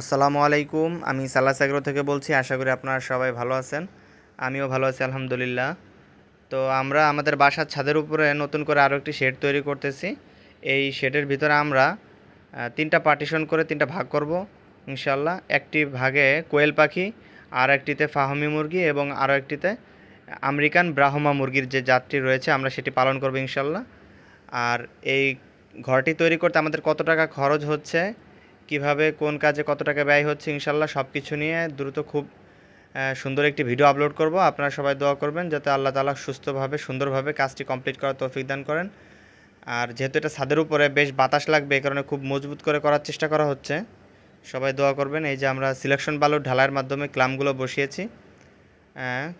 আসসালামু আলাইকুম, আমি সালাস এগ্রো থেকে বলছি, আশা করি আপনারা সবাই ভালো আছেন। আমিও ভালো আছি, আলহামদুলিল্লাহ। তো আমরা আমাদের বাসার ছাদের উপরে নতুন করে আরও একটি শেড তৈরি করতেছি। এই শেডের ভিতরে আমরা তিনটা পার্টিশন করে তিনটা ভাগ করব ইনশাল্লাহ একটি ভাগে কোয়েল পাখি, আর একটিতে ফাহমি মুরগি এবং আরও একটিতে আমেরিকান ব্রাহ্মা মুরগির যে জাতটি রয়েছে, আমরা সেটি পালন করব ইনশাল্লাহ আর এই ঘরটি তৈরি করতে আমাদের কত টাকা খরচ হচ্ছে কীভাবে, কোন কাজে কত টাকা ব্যয় হচ্ছে, ইনশাল্লাহ সব কিছু নিয়ে দ্রুত খুব সুন্দর একটি ভিডিও আপলোড করব। আপনারা সবাই দোয়া করবেন যাতে আল্লাহ তালা সুস্থভাবে, সুন্দরভাবে কাজটি কমপ্লিট করার তৌফিক দান করেন। আর যেহেতু এটা ছাদের উপরে, বেশ বাতাস লাগবে, এই কারণে খুব মজবুত করে করার চেষ্টা করা হচ্ছে। সবাই দোয়া করবেন, এই যে আমরা সিলেকশন বালুর ঢালাইয়ের মাধ্যমে ক্লামগুলো বসিয়েছি।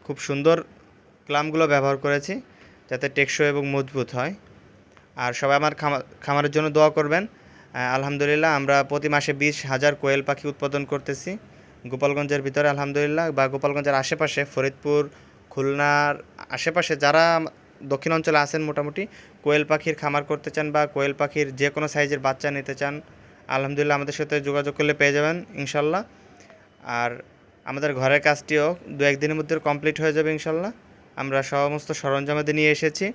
খুব সুন্দর ক্লামগুলো ব্যবহার করেছি, যাতে টেকসই এবং মজবুত হয়। আর সবাই আমার খামা- খামারের জন্য দোয়া করবেন। আলহামদুলিল্লাহ, আমরা প্রতি মাসে বিশ হাজার কোয়েল পাখি উৎপাদন করতেছি। গোপালগঞ্জের ভিতরে আলহামদুলিল্লাহ বা গোপালগঞ্জের আশেপাশে, ফরিদপুর, খুলনার আশেপাশে যারা দক্ষিণ অঞ্চলে আছেন মোটামুটি, কোয়েল পাখির খামার করতে চান বা কোয়েল পাখির যে কোনো সাইজের বাচ্চা নিতে চান, আলহামদুলিল্লাহ আমাদের সাথে যোগাযোগ করলে পেয়ে যাবেন, ইনশাল্লাহ। আর আমাদের ঘরের কাজটিও দু একদিনের মধ্যে কমপ্লিট হয়ে যাবে, ইনশাল্লাহ। আমরা সমস্ত সরঞ্জামাদি নিয়ে এসেছি।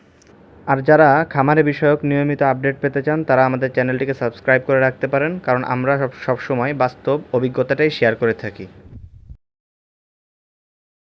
আর যারা খামারে বিষয়ক নিয়মিত আপডেট পেতে চান, তারা আমাদের চ্যানেলটিকে সাবস্ক্রাইব করে রাখতে পারেন, কারণ আমরা সব, সবসময় বাস্তব অভিজ্ঞতাটাই শেয়ার করে থাকি।